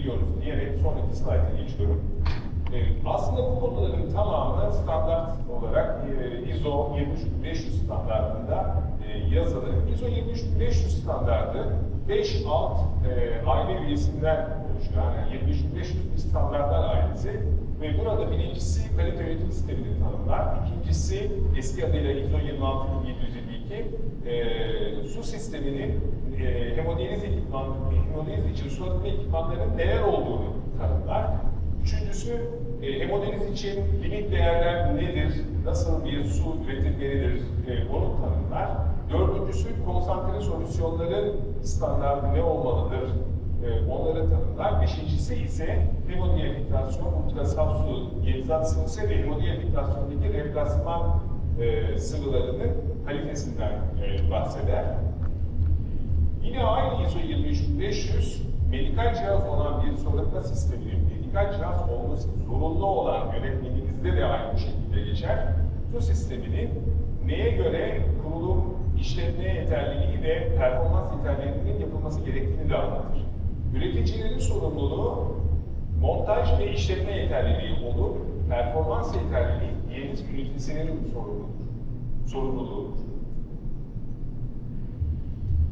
biliyoruz diyerek sonraki slayta geçiyorum. E, aslında bu konuların tamamı standart olarak e, ISO 23500 standartında e, yazılı. ISO 23500 standardı 5 alt e, aile üyesinden oluşuyor. Yani 23500 bir standartlar ailesi ve burada birincisi kalite yönetim sistemini tanımlar. İkincisi eski adıyla ISO 26752 e, su sisteminin e, hemodiyaliz ekipman, için su arıtma ekipmanlarının neler olduğunu tanımlar. Üçüncüsü e, hemodiyaliz için limit değerler nedir, nasıl bir su üretilmelidir e, onu tanımlar. Dördüncüsü konsantre solüsyonların standartı ne olmalıdır e, onları tanımlar. Beşincisi ise hemodiyafiltrasyon, ultrasaf su, yenizat sıvısı ve hemodiyafiltrasyondaki replasman e, sıvılarının kalitesinden e, bahseder. Yine aynı ISO 23500 medikal cihaz olan bir sorutma sisteminin medikal cihaz olması zorunlu olan yönetmenimizde de aynı şekilde geçer. Bu sisteminin neye göre kurulum, işletme yeterliliği ve performans yeterliliğinin yapılması gerektiğini de anlatır. Üreticilerin sorumluluğu montaj ve işletme yeterliliği olur, performans yeterliliği diyeniz ünitesinin sorumluluğudur. sorumluluğudur.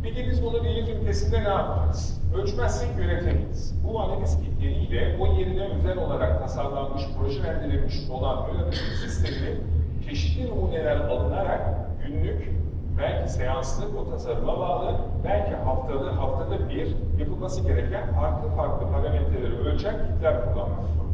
Peki biz bunu deniz ünitesinde ne yapacağız? Ölçmezsek üretemeyiz. Bu analiz kitleriyle o yerine özel olarak tasarlanmış, projelendirilmiş olan yönetim sisteminin çeşitli numuneler alınarak günlük, belki seanslık o tasarıma bağlı, belki haftalı, haftada bir yapılması gereken farklı farklı parametreleri ölçen kitler kullanmak zorunda.